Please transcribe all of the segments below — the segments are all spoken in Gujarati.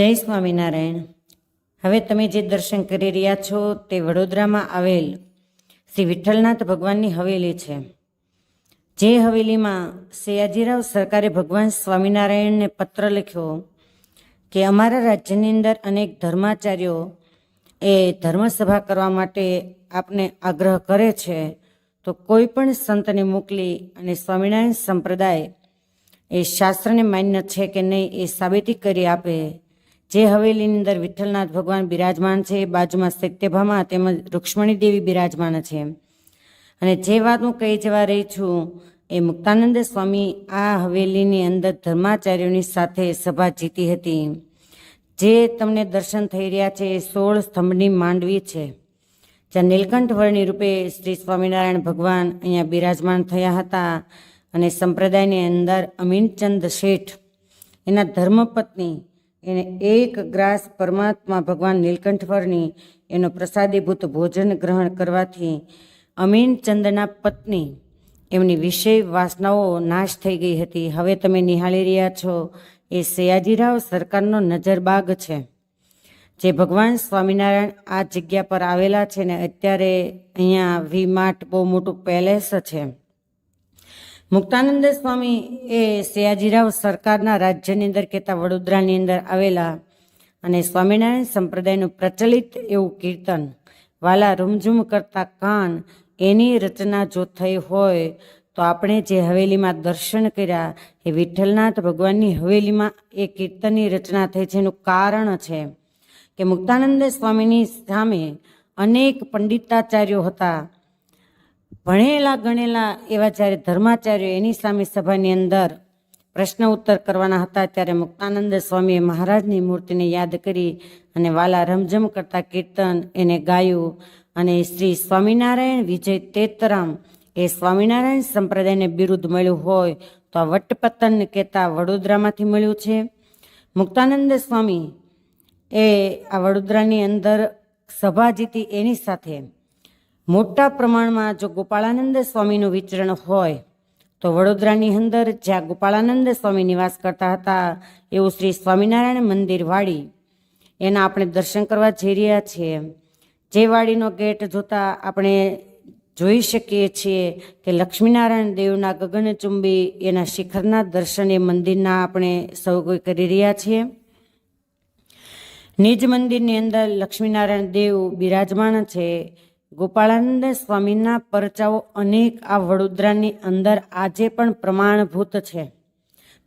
જય સ્વામિનારાયણ. હવે તમે જે દર્શન કરી રહ્યા છો તે વડોદરામાં આવેલ શ્રી વિઠ્ઠલનાથ ભગવાનની હવેલી છે. જે હવેલીમાં સયાજીરાવ સરકારે ભગવાન સ્વામિનારાયણને પત્ર લખ્યો કે અમારા રાજ્યની અંદર અનેક ધર્માચાર્યો એ ધર્મસભા કરવા માટે આપને આગ્રહ કરે છે, તો કોઈ પણ સંતને મોકલી અને સ્વામિનારાયણ સંપ્રદાય એ શાસ્ત્રને માન્ય છે કે નહીં એ સાબિતી કરી આપે જે હવેલીની અંદર વિઠ્ઠલનાથ ભગવાન બિરાજમાન છે, બાજુમાં સત્યભામા તેમજ રૂક્ષ્મણી દેવી બિરાજમાન છે. અને જે વાત હું કહી જવા રહી છું, એ મુક્તાનંદ સ્વામી આ હવેલીની અંદર ધર્માચાર્યોની સાથે સભા જીતી હતી. જે તમને દર્શન થઈ રહ્યા છે, એ સોળ સ્તંભની માંડવી છે. જ્યાં નીલકંઠ વર્ણી રૂપે શ્રી સ્વામિનારાયણ ભગવાન અહીંયા બિરાજમાન થયા હતા અને સંપ્રદાયની અંદર અમીનચંદ શેઠ, એના ધર્મપત્ની એને એક ગ્રાસ પરમાત્મા ભગવાન નીલકંઠવરની એનો પ્રસાદીભૂત ભોજન ગ્રહણ કરવાથી અમીનચંદના પત્ની એમની વિષય વાસનાઓ નાશ થઈ ગઈ હતી. હવે તમે નિહાળી રહ્યા છો, એ સયાજીરાવ સરકારનો નજરબાગ છે. જે ભગવાન સ્વામિનારાયણ આ જગ્યા પર આવેલા છે ને અત્યારે અહીંયા વી માર્ટ બહુ મોટું પેલેસ છે. મુક્તાનંદ સ્વામી એ સયાજીરાવ સરકારના રાજ્યની અંદર કહેતા વડોદરાની અંદર આવેલા અને સ્વામિનારાયણ સંપ્રદાયનું પ્રચલિત એવું કીર્તન, વાલા રૂમઝૂમ કરતા કાન, એની રચના જો થઈ હોય તો આપણે જે હવેલીમાં દર્શન કર્યા એ વિઠ્ઠલનાથ ભગવાનની હવેલીમાં એ કીર્તનની રચના થઈ છે. એનું કારણ છે કે મુક્તાનંદ સ્વામીની સામે અનેક પંડિતાચાર્યો હતા. ભણેલા ગણેલા એવા જ્યારે ધર્માચાર્યો એની સામે સભાની અંદર પ્રશ્ન ઉત્તર કરવાના હતા, ત્યારે મુક્તાનંદ સ્વામીએ મહારાજની મૂર્તિને યાદ કરી અને વાલા રમઝમ કરતા કીર્તન એને ગાયું અને શ્રી સ્વામિનારાયણ વિજય તેતરામ એ સ્વામિનારાયણ સંપ્રદાયને બિરુદ મળ્યું હોય તો આ વટપતન કહેતા વડોદરામાંથી મળ્યું છે. મુક્તાનંદ સ્વામી એ આ વડોદરાની અંદર સભા જીતી એની સાથે મોટા પ્રમાણમાં જો ગોપાળાનંદ સ્વામીનું વિચરણ હોય, તો વડોદરાની અંદર જ્યાં ગોપાળાનંદ સ્વામી નિવાસ કરતા હતા, એવું શ્રી સ્વામિનારાયણ મંદિર વાડી એના આપણે દર્શન કરવા જઈ રહ્યા છીએ. જે વાડીનો ગેટ જોતા આપણે જોઈ શકીએ છીએ કે લક્ષ્મીનારાયણ દેવના ગગનચુંબી એના શિખરના દર્શન એ મંદિરના આપણે સૌ કોઈ કરી રહ્યા છીએ. નિજ મંદિરની અંદર લક્ષ્મીનારાયણ દેવ બિરાજમાન છે. ગોપાળાનંદ સ્વામીના પરચાઓ અનેક આ વડોદરાની અંદર આજે પણ પ્રમાણભૂત છે.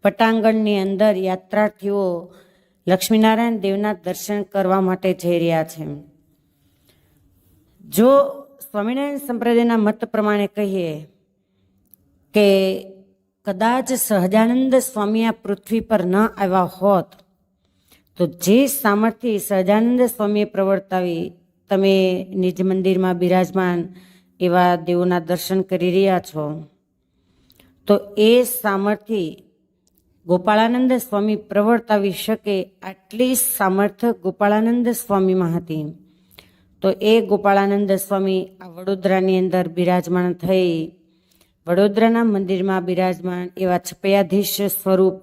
પટાંગણની અંદર યાત્રાર્થીઓ લક્ષ્મીનારાયણ દેવના દર્શન કરવા માટે જઈ રહ્યા છે. જો સ્વામિનારાયણ સંપ્રદાયના મત પ્રમાણે કહીએ કે કદાચ સહજાનંદ સ્વામી આ પૃથ્વી પર ન આવ્યા હોત, તો જે સામર્થ્ય સહજાનંદ સ્વામીએ પ્રવર્તાવી તમે નિજ મંદિરમાં બિરાજમાન એવા દેવોના દર્શન કરી રહ્યા છો. તો એ સામર્થ્ય ગોપાળાનંદ સ્વામી પ્રવર્તાવી શકે આટલી સામર્થ્ય ગોપાળાનંદ સ્વામીમાં હતી. તો એ ગોપાળાનંદ સ્વામી આ વડોદરાની અંદર બિરાજમાન થઈ. વડોદરાના મંદિરમાં બિરાજમાન એવા છપયાધીશ સ્વરૂપ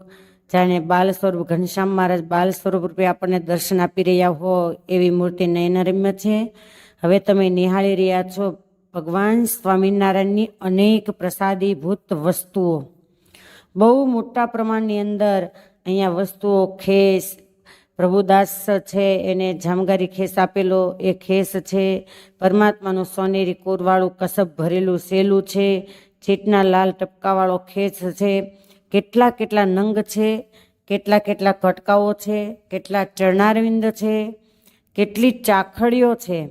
જાણે બાલ સ્વરૂપ, ઘનશ્યામ મહારાજ બાલ સ્વરૂપ રૂપે આપણને દર્શન આપી રહ્યા હો એવી મૂર્તિ નયનરમ્ય છે. હવે તમે નિહાળી રહ્યા છો ભગવાન સ્વામિનારાયણની અનેક પ્રસાદીભૂત વસ્તુઓ. બહુ મોટા પ્રમાણની અંદર અહીંયા વસ્તુઓ, ખેસ, પ્રભુદાસ છે, એને જામગારી ખેસ આપેલો એ ખેસ છે, પરમાત્માનું સોનેરી કોરવાળું કસબ ભરેલું સેલું છે ચીટના લાલ ટપકાવાળો ખેસ છે કેટલા કેટલા નંગ છે, કેટલા કેટલા કટકાઓ છે, કેટલા ચરણારવિંદ છે, કેટલી ચાખડીઓ છે,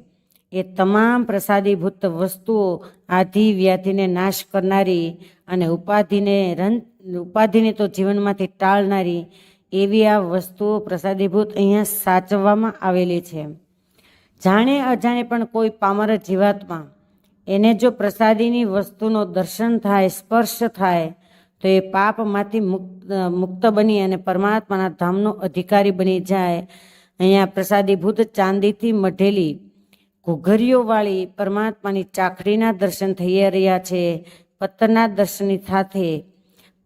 એ તમામ પ્રસાદીભૂત વસ્તુઓ આધિ વ્યાધિને નાશ કરનારી અને ઉપાધિને રન, ઉપાધિને તો જીવનમાંથી ટાળનારી એવી આ વસ્તુઓ પ્રસાદીભૂત અહીંયા સાચવવામાં આવેલી છે. જાણે અજાણે પણ કોઈ પામર જીવાતમાં, એને જો પ્રસાદીની વસ્તુનો દર્શન થાય, સ્પર્શ થાય તો એ પાપમાંથી મુક્ત મુક્ત બની અને પરમાત્માના ધામનો અધિકારી બની જાય. અહીંયા પ્રસાદીભૂત ચાંદીથી મઢેલી ઘૂઘરીઓવાળી પરમાત્માની ચાખડીના દર્શન થઈ રહ્યા છે, પથ્થરના દર્શનની સાથે.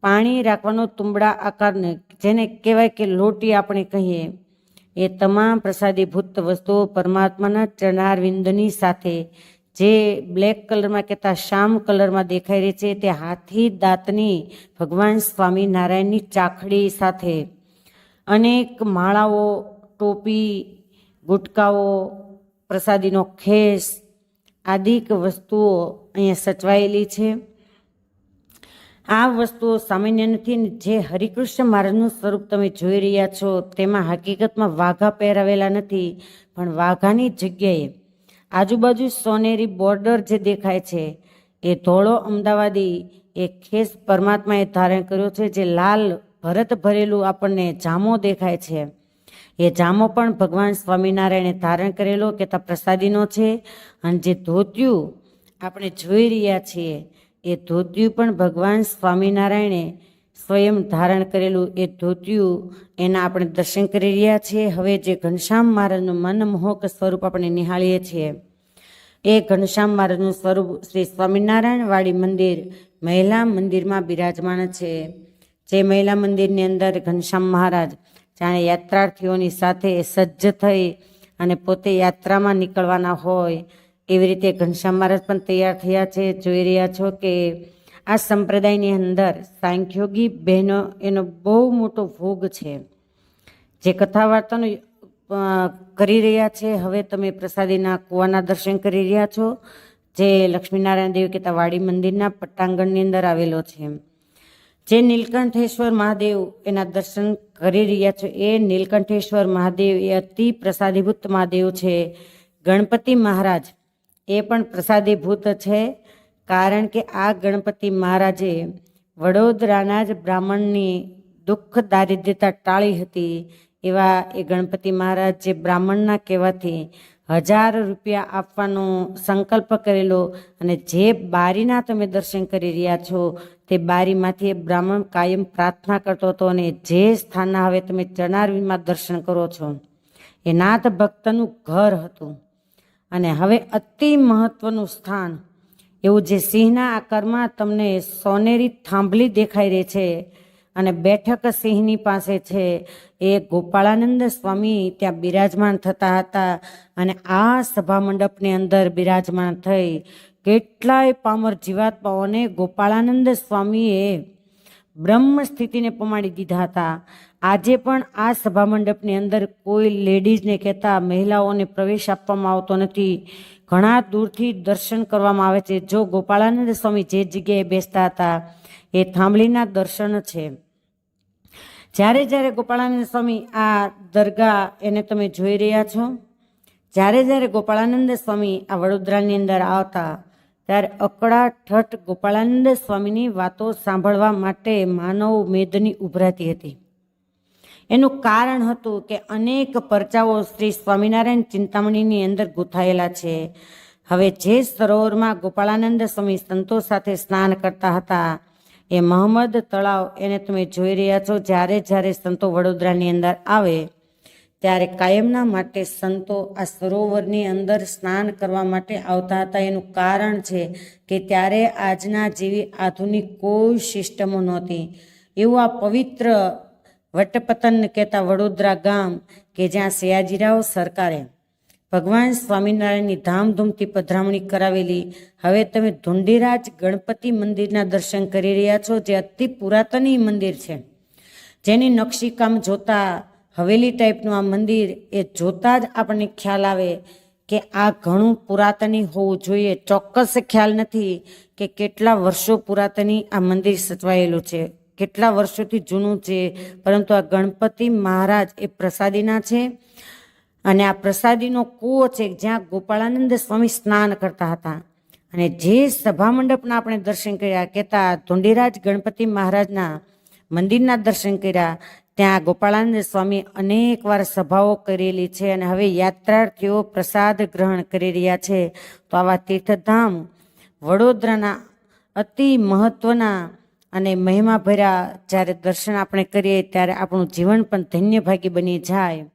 પાણી રાખવાનો તુંબડા આકારને, જેને કહેવાય કે લોટી આપણે કહીએ. એ તમામ પ્રસાદીભૂત વસ્તુઓ પરમાત્માના ચરણારવિંદની સાથે જે બ્લેક કલરમાં કહેતા શામ કલરમાં દેખાઈ રહી છે તે હાથી દાંતની ભગવાન સ્વામિનારાયણની ચાખડી સાથે અનેક માળાઓ, ટોપી, ગુટકાઓ, પ્રસાદીનો ખેસ આદિક વસ્તુઓ અહીંયા સચવાયેલી છે. આ વસ્તુઓ સામાન્ય નથી જે હરિકૃષ્ણ મહારાજનું સ્વરૂપ તમે જોઈ રહ્યા છો તેમાં હકીકતમાં વાઘા પહેરાવેલા નથી, પણ વાઘાની જગ્યાએ આજુબાજુ સોનેરી બોર્ડર જે દેખાય છે, એ ધોળો અમદાવાદી એ ખેસ પરમાત્માએ ધારણ કર્યો છે, જે લાલ ભરત ભરેલું આપણને જામો દેખાય છે. એ જામો પણ ભગવાન સ્વામિનારાયણે ધારણ કરેલો કે તા પ્રસાદીનો છે અને જે ધોતિયું આપણે જોઈ રહ્યા છીએ, એ ધોતિયું પણ ભગવાન સ્વામિનારાયણે સ્વયં ધારણ કરેલું એ ધોતિયું એના આપણે દર્શન કરી રહ્યા છીએ. હવે જે ઘનશ્યામ મહારાજનું મનમોહક સ્વરૂપ આપણે નિહાળીએ છીએ. એ ઘનશ્યામ મહારાજનું સ્વરૂપ શ્રી સ્વામિનારાયણ વાડી મંદિર મહિલા મંદિરમાં બિરાજમાન છે. જે મહિલા મંદિરની અંદર ઘનશ્યામ મહારાજ જાણે યાત્રાર્થીઓની સાથે સજ્જ થઈ અને પોતે યાત્રામાં નીકળવાના હોય એવી રીતે ઘનશ્યામ મહારાજ પણ તૈયાર થયા છે. જોઈ રહ્યા છો કે આ સંપ્રદાયની અંદર સાંખ્યોગી બહેનો એનો બહુ મોટો ભોગ છે. જે કથા વાર્તાનો કરી રહ્યા છે. હવે તમે પ્રસાદીના કુવાના દર્શન કરી રહ્યા છો. જે લક્ષ્મીનારાયણ દેવ કહેતા વાડી મંદિરના પટ્ટાંગણની અંદર આવેલો છે. જે નીલકંઠેશ્વર મહાદેવ એના દર્શન કરી રહ્યા છો. એ નીલકંઠેશ્વર મહાદેવ એ અતિ પ્રસાદીભૂત મહાદેવ છે. ગણપતિ મહારાજ એ પણ પ્રસાદીભૂત છે. કારણ કે આ ગણપતિ મહારાજે વડોદરાના જ બ્રાહ્મણની દુઃખ દારિદ્ર્યતા ટાળી હતી. એવા એ ગણપતિ મહારાજ જે બ્રાહ્મણના કહેવાથી હજાર રૂપિયા આપવાનો સંકલ્પ કરેલો અને જે બારીના તમે દર્શન કરી રહ્યા છો, તે બારીમાંથી એ બ્રાહ્મણ કાયમ પ્રાર્થના કરતો હતો અને જે સ્થાનના હવે તમે ચણારવીમાં દર્શન કરો છો, એ નાથ ભક્તનું ઘર હતું. અને હવે અતિ મહત્વનું સ્થાન એવું જે સિંહના આકારમાં તમને સોનેરી થાંભલી દેખાઈ રહી છે અને બેઠક સિંહની પાસે છે એ ગોપાળાનંદ સ્વામી ત્યાં બિરાજમાન થતા હતા અને આ સભા મંડપની અંદર બિરાજમાન થઈ કેટલાય પામર જીવાત્માઓને ગોપાળાનંદ સ્વામીએ બ્રહ્મ સ્થિતિને પમાડી દીધા હતા. આજે પણ આ સભા મંડપની અંદર કોઈ લેડીઝને કહેતા મહિલાઓને પ્રવેશ આપવામાં આવતો નથી. ઘણા દૂરથી દર્શન કરવામાં આવે છે. જો ગોપાળાનંદ સ્વામી જે જગ્યાએ બેસતા હતા, એ થાંભલીના દર્શન છે. જ્યારે જ્યારે ગોપાળાનંદ સ્વામી આ દરગાહ એને તમે જોઈ રહ્યા છો, જ્યારે જ્યારે ગોપાળાનંદ સ્વામી આ વડોદરાની અંદર આવતા, ત્યારે અકળા ઠઠ ગોપાળાનંદ સ્વામીની વાતો સાંભળવા માટે માનવ મેદની ઉભરાતી હતી. એનું કારણ હતું કે અનેક પરચાઓ શ્રી સ્વામિનારાયણ ચિંતામણીની અંદર ગૂંથાયેલા છે. હવે જે સરોવરમાં ગોપાળાનંદ સ્વામી સંતો સાથે સ્નાન કરતા હતા, એ મહંમદ તળાવ એને તમે જોઈ રહ્યા છો, જ્યારે જ્યારે સંતો વડોદરાની અંદર આવે, ત્યારે કાયમના માટે સંતો આ સરોવરની અંદર સ્નાન કરવા માટે આવતા હતા. એનું કારણ છે કે ત્યારે આજના જેવી આધુનિક કોઈ સિસ્ટમો નહોતી. એવું આ પવિત્ર વટપતન કહેતા વડોદરા ગામ કે જ્યાં સયાજીરાવ સરકારે ભગવાન સ્વામિનારાયણની ધામધૂમથી પધરામણી કરાવેલી. હવે તમે ધુંડીરાજ ગણપતિ મંદિરના દર્શન કરી રહ્યા છો, જે અતિ પુરાતની મંદિર છે. જેની નકશીકામ જોતા, હવેલી ટાઈપનું આ મંદિર, એ જોતા જ આપણને ખ્યાલ આવે કે આ ઘણું પુરાતની હોવું જોઈએ. ચોક્કસ ખ્યાલ નથી કે કેટલા વર્ષો પુરાતની આ મંદિર સચવાયેલું છે. કેટલા વર્ષોથી જૂનું છે? પરંતુ આ ગણપતિ મહારાજ એ પ્રસાદીના છે. અને આ પ્રસાદીનો કૂવો છે જ્યાં ગોપાળાનંદ સ્વામી સ્નાન કરતા હતા. અને જે સભા મંડપના આપણે દર્શન કર્યા, કહેતા ધુંડીરાજ ગણપતિ મહારાજના મંદિરના દર્શન કર્યા, ત્યાં ગોપાળાનંદ સ્વામી અનેક વાર સભાઓ કરેલી છે અને હવે યાત્રાર્થીઓ પ્રસાદ ગ્રહણ કરી રહ્યા છે. તો આવા તીર્થધામ વડોદરાના અતિ મહત્વના અને મહિમા ભર્યા જ્યારે દર્શન આપણે કરીએ ત્યારે આપણું જીવન પણ ધન્યભાગી બની જાય.